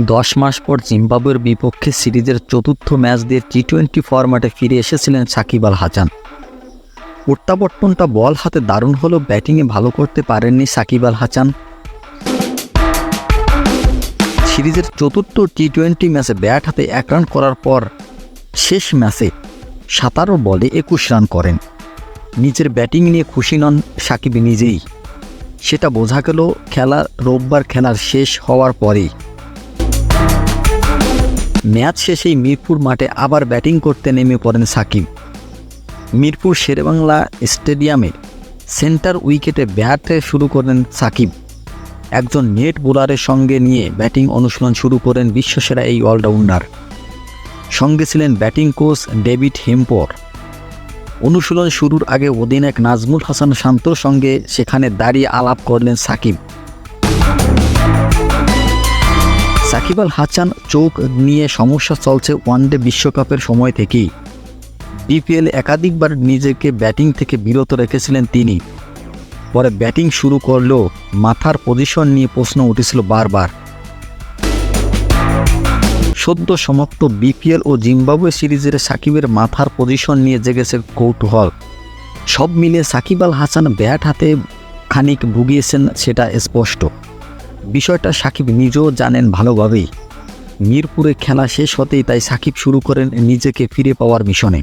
দশ মাস পর জিম্বাবুয়ের বিপক্ষে সিরিজের চতুর্থ ম্যাচ দিয়ে টি টোয়েন্টি ফরম্যাটে ফিরে এসেছিলেন সাকিব আল হাসান। প্রত্যাবর্তনটা বল হাতে দারুণ হলেও ব্যাটিংয়ে ভালো করতে পারেননি সাকিব আল হাসান। সিরিজের চতুর্থ টি টোয়েন্টি ম্যাচে ব্যাট হাতে এক রান করার পর শেষ ম্যাচে সাতারো বলে একুশ রান করেন। নিজের ব্যাটিং নিয়ে খুশি নন সাকিব নিজেই। সেটা বোঝা গেল, খেলা রোববার খেলার শেষ হওয়ার পরেই। ম্যাচ শেষেই মিরপুর মাঠে আবার ব্যাটিং করতে নেমে পড়েন সাকিব। মিরপুর শেরেবাংলা স্টেডিয়ামে সেন্টার উইকেটে ব্যাটে শুরু করেন সাকিব। একজন নেট বোলারের সঙ্গে নিয়ে ব্যাটিং অনুশীলন শুরু করেন বিশ্বসেরা এই অলরাউন্ডার। সঙ্গে ছিলেন ব্যাটিং কোচ ডেভিড হেম্পর। অনুশীলন শুরুর আগে অধিনায়ক নাজমুল হাসান শান্তর সঙ্গে সেখানে দাঁড়িয়ে আলাপ করলেন সাকিব। সাকিব আল হাসান চোখ নিয়ে সমস্যা চলছে ওয়ানডে বিশ্বকাপের সময় থেকেই। বিপিএল একাধিকবার নিজেকে ব্যাটিং থেকে বিরত রেখেছিলেন তিনি। পরে ব্যাটিং শুরু করলেও মাথার পজিশন নিয়ে প্রশ্ন উঠেছিল বারবার। সদ্য সমাপ্ত বিপিএল ও জিম্বাবুয়ে সিরিজের সাকিবের মাথার পজিশন নিয়ে জেগেছে কৌতূহল। সব মিলিয়ে সাকিব আল হাসান ব্যাট হাতে খানিক ভুগিয়েছেন, সেটা স্পষ্ট। বিষয়টা সাকিব নিজেও জানেন ভালোভাবেই। মিরপুরে খেলা শেষ হতেই তাই সাকিব শুরু করেন নিজেকে ফিরে পাওয়ার মিশনে।